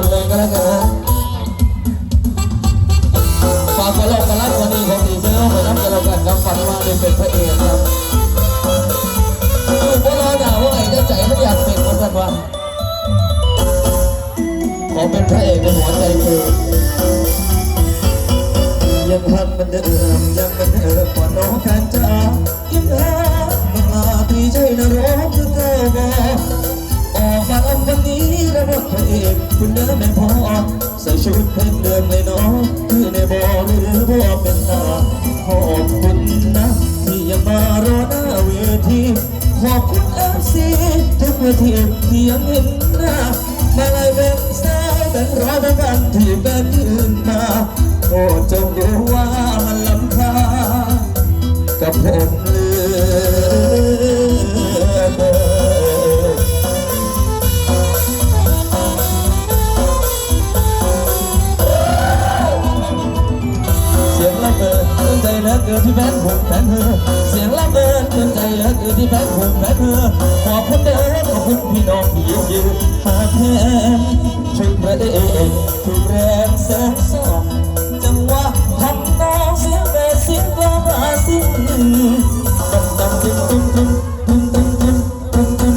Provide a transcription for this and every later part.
กันเลยก็แล้วกันนะฝากกระโหลกกระลักวันนี้ของดีเซลไปน้ำกระโหลกกันครับฝันว่าได้เป็นพระเอกครับคือพวกเราด่าว่าไงแต่ใจไม่อยากเป็นคนกันว่าขอเป็นพระเอกในหัวใจคือยังทำมันเดิม กพระเอกคุณเดิมไม่พอใส่ชุดเพชรเดิมเลยน้องคือในบ่อหรือบ่เป็นตาขอบคุณนะที่ยังมารอหน้าเวทีขอบคุณเอฟซีทุกเวทีที่ยังเห็นหน้ามาลายเป็นสาวเป็นร้อยเป็นพันที่เป็นยืนมาโอ้จงรู้ว่ามันลำคากับผม อที่แฟนผมแฟนเธอ เสียงระเบิดจนใจเหลือเกินที่แฟนผมแฟนเธอ ขอบคุณเด้อขอบคุณพี่น้องที่ยืนยืนหาแทนช่วยพระเอกทุกแรงแสงสองจังหวะทำนองเสียงเบสเสียงกลองอาซิงดังดังตึ้งตึ้งตึ้งตึ้งตึ้งตึ้งตึ้งตึ้ง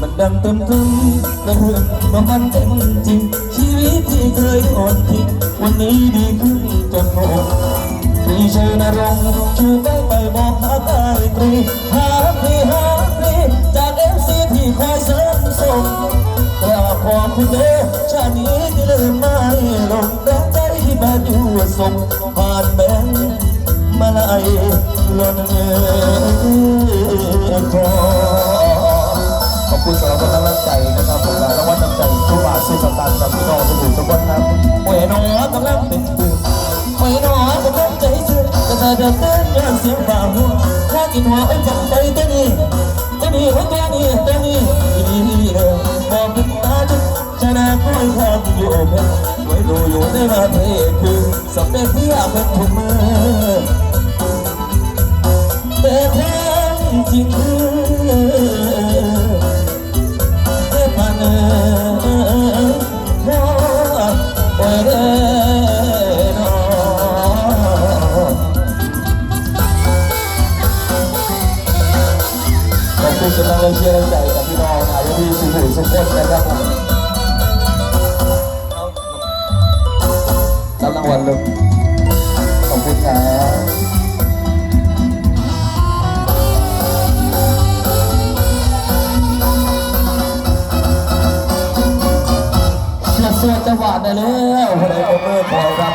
มันดังตึมตึมกระหึ่อมว่ามันเป็นจริงชีวิตที่เคยอ่อนทิ้งวันนี้ดีขึ้นจนหมด มีชัยนรงค์ชูไปไปบอกหาใต้ตรีหาพี่หาพี่จากเอฟซีที่คอยเสริมส่งกราบขอบคุณเด้อชาตินี้ที่ลืมไม่ลงแรงใจที่แบนอยู่ส่งผ่านแบงมาลายล้นเงินทอขอบคุณสำหรับกำลังใจนะครับผมและรางวัลน้ำใจทุกบาทสุดสตางค์จากพี่น้องทุกคนทุกคนครับโอ้ยหนอง ซื่อจะเดินเต้นย้อนเสียงบ่าหัวข้ากินหัวไอ้จังใจเต้นนี่เต้นนี่หัวนี่เต้นนี่อีนี่เออบอกเป็นตาจุชนะคอยทำอยู่เพชรไว้รู้อยู่ในประเทศคือสำเร็จที่อาเป็นทุกเมื่อ ขอบคุสำหรับแรงเชียร์แรงใจจากพี่น้องนะที่สุขุมสุขคนนะครับผมรับรางวัลเลยขอบคุณครับเสียดเสีจังหวะได้แล้วคนใดก็เมื่อพอครับ